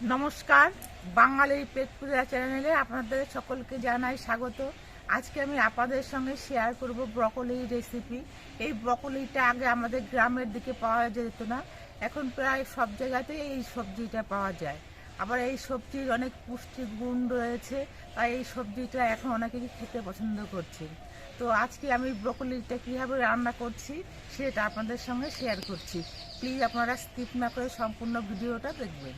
নমস্কার, বাঙালির পেট পূজা চ্যানেলে আপনাদের সকলকে জানাই স্বাগত। আজকে আমি আপনাদের সঙ্গে শেয়ার করব ব্রকলির রেসিপি এই ব্রকলিটা আগে আমাদের গ্রামের দিকে পাওয়া যেত না, এখন প্রায় সব জায়গাতেই এই সবজিটা পাওয়া যায়। আবার এই সবজির অনেক পুষ্টি গুণ রয়েছে, তাই এই সবজিটা এখন অনেকেই খেতে পছন্দ করছে। তো আজকে আমি ব্রকলিটা কীভাবে রান্না করছি, সেটা আপনাদের সঙ্গে শেয়ার করছি। প্লিজ আপনারা স্কিপ না করে সম্পূর্ণ ভিডিওটা দেখবেন।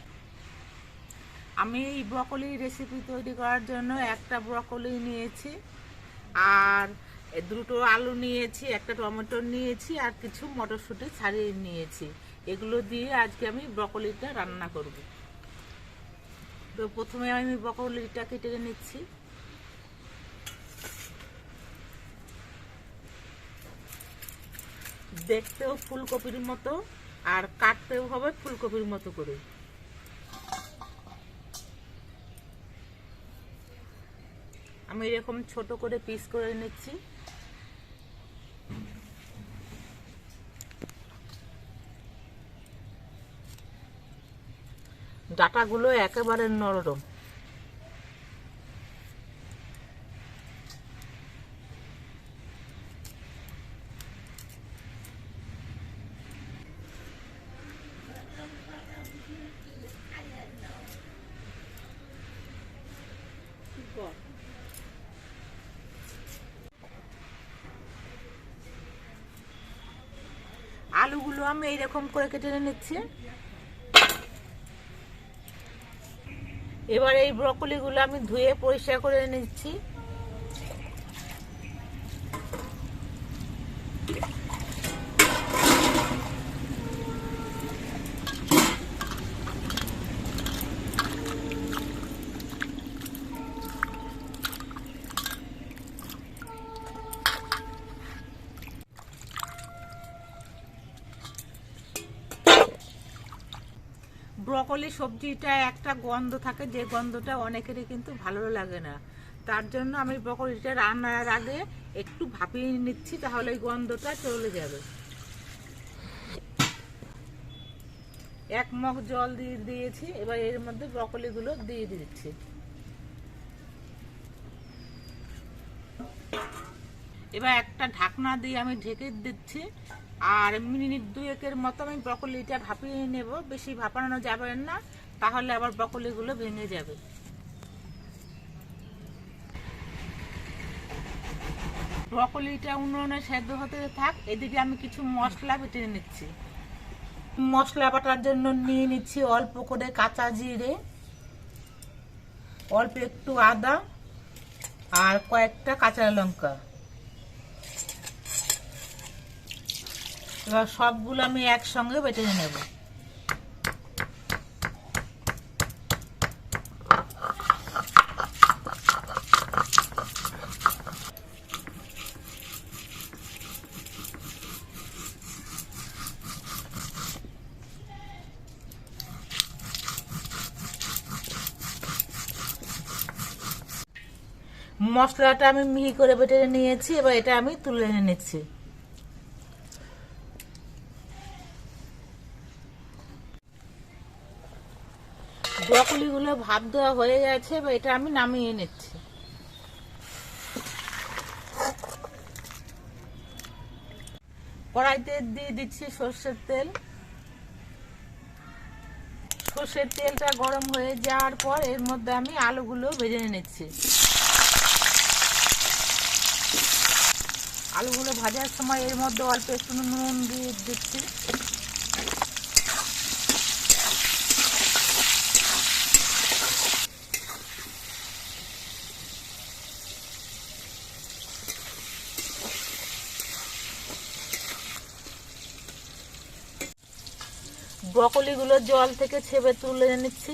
আমি এই ব্রকলি রেসিপি তৈরি করার জন্য একটা ব্রকলি নিয়েছি, আর দুটো আলু নিয়েছি, একটা টমেটো নিয়েছি, আর কিছু মটরশুঁটি ছাড়িয়ে নিয়েছি। এগুলো দিয়ে আজকে আমি ব্রকলিটা রান্না করব। তো প্রথমে আমি ব্রকলিটা কেটে নিচ্ছি। দেখতেও ফুলকপির মতো, আর কাটতেও হবে ফুলকপির মতো করে। আমি এরকম ছোট করে পিস করে নিচ্ছি। ডাটাগুলো একেবারে নরম। আলুগুলো আমি এইরকম করে কেটে নিচ্ছি। এবার এই ব্রকলিগুলো আমি ধুয়ে পরিষ্কার করে নিচ্ছি। ব্রকলি সবজিটা একটা গন্ধ থাকে, যে গন্ধটা অনেকেরই কিন্তু ভালো লাগে না। তার জন্য আমি ব্রকলিটা রান্নার আগে একটু ভাপিয়ে নিচ্ছি, তাহলে এই গন্ধটা চলে যাবে। এক মগ জল দিয়ে দিয়েছি, এবার এর মধ্যে ব্রকলিগুলো দিয়ে দিচ্ছি। এবার একটা ঢাকনা দিয়ে আমি ঢেকে দিচ্ছি। আর মিনিট দুয়েকের মতো আমি ব্রকলিটা ভাপিয়ে নেব। বেশি ভাপানো যাবে না, তাহলে আবার ব্রকলিগুলো ভেঙে যাবে। ব্রকলিটা উনুনে সেদ্ধ হতে থাক, এদিকে আমি কিছু মশলা বেটে নিচ্ছি। মশলা বাটার জন্য নিয়ে নিচ্ছি অল্প করে কাঁচা জিরে, অল্প একটু আদা আর কয়েকটা কাঁচা লঙ্কা। এবার সবগুলো আমি একসঙ্গে বেটে নেব। মশলাটা আমি মিহি করে বেটে নিয়েছি, এবার এটা আমি তুলে নিচ্ছি। ব্রকলিগুলো ভাত দেওয়া হয়ে গেছে বা এটা আমি নামিয়ে নিচ্ছি। কড়াইতে দিয়ে দিচ্ছি সর্ষের তেল। সর্ষের তেলটা গরম হয়ে যাওয়ার পর এর মধ্যে আমি আলুগুলো ভেজে নিচ্ছি। আলুগুলো ভাজার সময় এর মধ্যে অল্প একটু নুন দিয়ে দিচ্ছি। ব্রকলিগুলো জল থেকে ছেবে তুলে নিচ্ছি।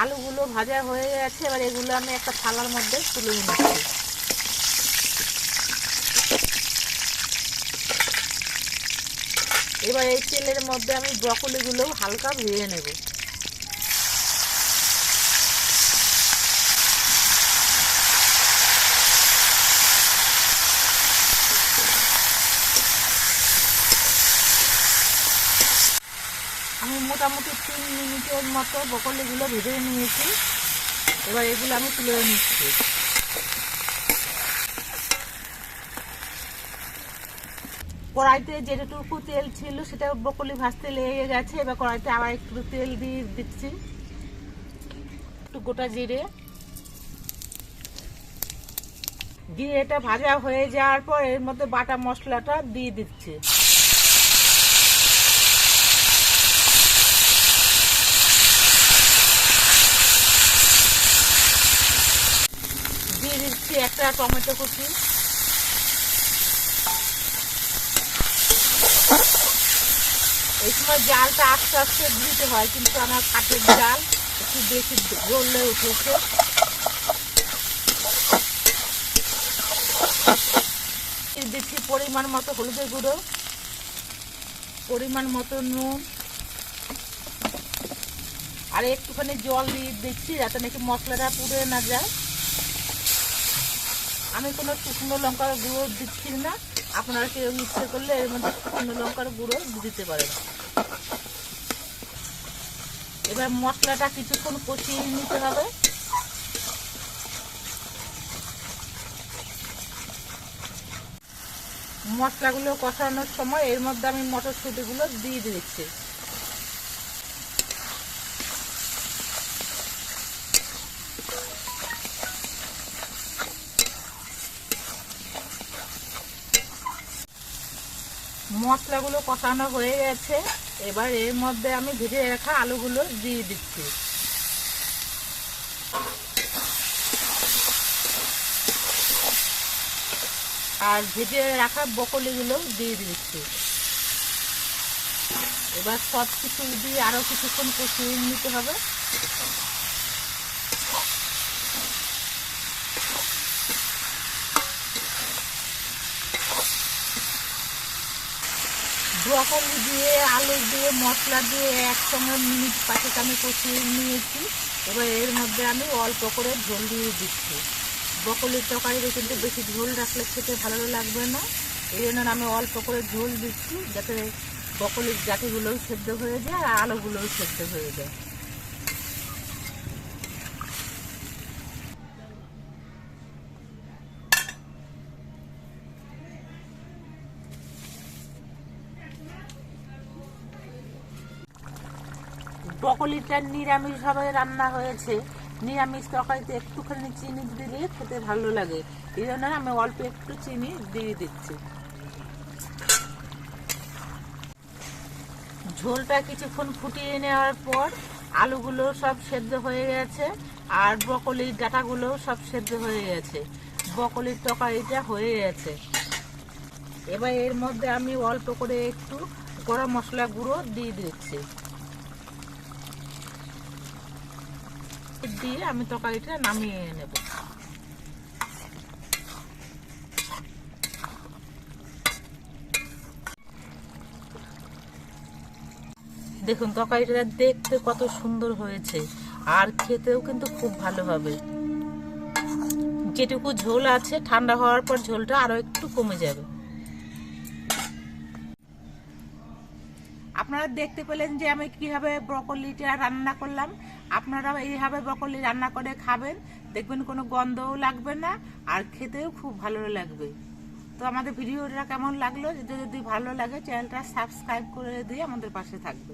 আলুগুলো ভাজা হয়ে গেছে, এবার এগুলো আমি একটা থালার মধ্যে তুলে নিচ্ছি। এবার এই তেলের মধ্যে আমি ব্রকলিগুলো হালকা ভেজে নেব। মোটামুটি তিন মিনিটের মতো বকলিগুলো ভেজে নিয়েছি। এবার এগুলো আমি তুলে নিচ্ছি। কড়াইতে যেটুকু তেল ছিল সেটা বকলি ভাজতে লেগে গেছে। এবার কড়াইতে আবার একটু তেল দিয়ে দিচ্ছি। একটু গোটা জিরে। দিয়ে এটা ভাজা হয়ে যাওয়ার পর এর মধ্যে বাটা মশলাটা দিয়ে দিচ্ছি। দিচ্ছি একটা টমেটো কুচি। এই সময় জালটা আস্তে আস্তে দিতে হয়, কিন্তু আমার কাঠের জাল একটু বেশি গড়লে উঠেছে। দিচ্ছি পরিমাণ মতো হলুদের গুঁড়ো, পরিমাণ মতো নুন, আর একটুখানি জল দিয়ে দিচ্ছি যাতে নাকি মশলাটা পুড়ে না যায়। আমি কোনো শুকনো লঙ্কার গুঁড়ো দিচ্ছি না। আপনারা কেউ ইচ্ছে করলে এর মধ্যে শুকনো লঙ্কার গুঁড়ো দিতে পারেন। এবার মশলাটা কিছুক্ষণ কষিয়ে নিতে হবে। মশলাগুলো কষানোর সময় এর মধ্যে আমি মটরশুঁটিগুলো দিয়ে দিচ্ছি। মশলাগুলো কষানো হয়ে গেছে। এবার এর মধ্যে আমি ভেজে রাখা আলুগুলো দিয়ে দিচ্ছি। আর ভেজে রাখা বকলিগুলো দিয়ে দিচ্ছি। এবার সব কিছু দিয়ে আরও কিছুক্ষণ কষিয়ে নিতে হবে। ব্রকলি দিয়ে, আলু দিয়ে, মশলা দিয়ে একসঙ্গে মিনিট পাঁচেক আমি কষিয়ে নিয়েছি। এবার এর মধ্যে আমি অল্প করে ঝোল দিয়ে দিচ্ছি। ব্রকলির তরকারিতে কিন্তু বেশি ঝোল রাখলে খেতে ভালো লাগবে না। এই জন্য আমি অল্প করে ঝোল দিচ্ছি যাতে ব্রকলির জাতিগুলোও সেদ্ধ হয়ে যায় আর আলুগুলোও সেদ্ধ হয়ে যায়। ব্রকলিটা নিরামিষভাবে রান্না হয়েছে। নিরামিষ তরকারিতে একটুখানি চিনি দিলে খেতে ভালো লাগে। এই জন্য আমি অল্প একটু চিনি দিয়ে দিচ্ছি। ঝোলটা কিছুক্ষণ ফুটিয়ে নেওয়ার পর আলুগুলো সব সেদ্ধ হয়ে গেছে আর ব্রকলির ডাটাগুলো সব সেদ্ধ হয়ে গেছে। ব্রকলির তরকারিটা হয়ে গেছে। এবার এর মধ্যে আমি অল্প করে একটু গরম মশলা গুঁড়ো দিয়ে দিচ্ছি। দিয়ে আমি তরকারিটা নামিয়ে নেব। দেখুন, তরকারিটা দেখতে কত সুন্দর হয়েছে। আর খেতেও কিন্তু খুব ভালো হবে। যেটুকু ঝোল আছে, ঠান্ডা হওয়ার পর ঝোলটা আরও একটু কমে যাবে। আপনারা দেখতে পেলেন যে আমি কীভাবে ব্রকলিটা রান্না করলাম। আপনারাও এইভাবে ব্রকলি রান্না করে খাবেন। দেখবেন কোনো গন্ধও লাগবে না, আর খেতেও খুব ভালো লাগবে। তো আমাদের ভিডিওটা কেমন লাগল? যদি ভালো লাগে, চ্যানেলটা সাবস্ক্রাইব করে দিয়ে আমাদের পাশে থাকবে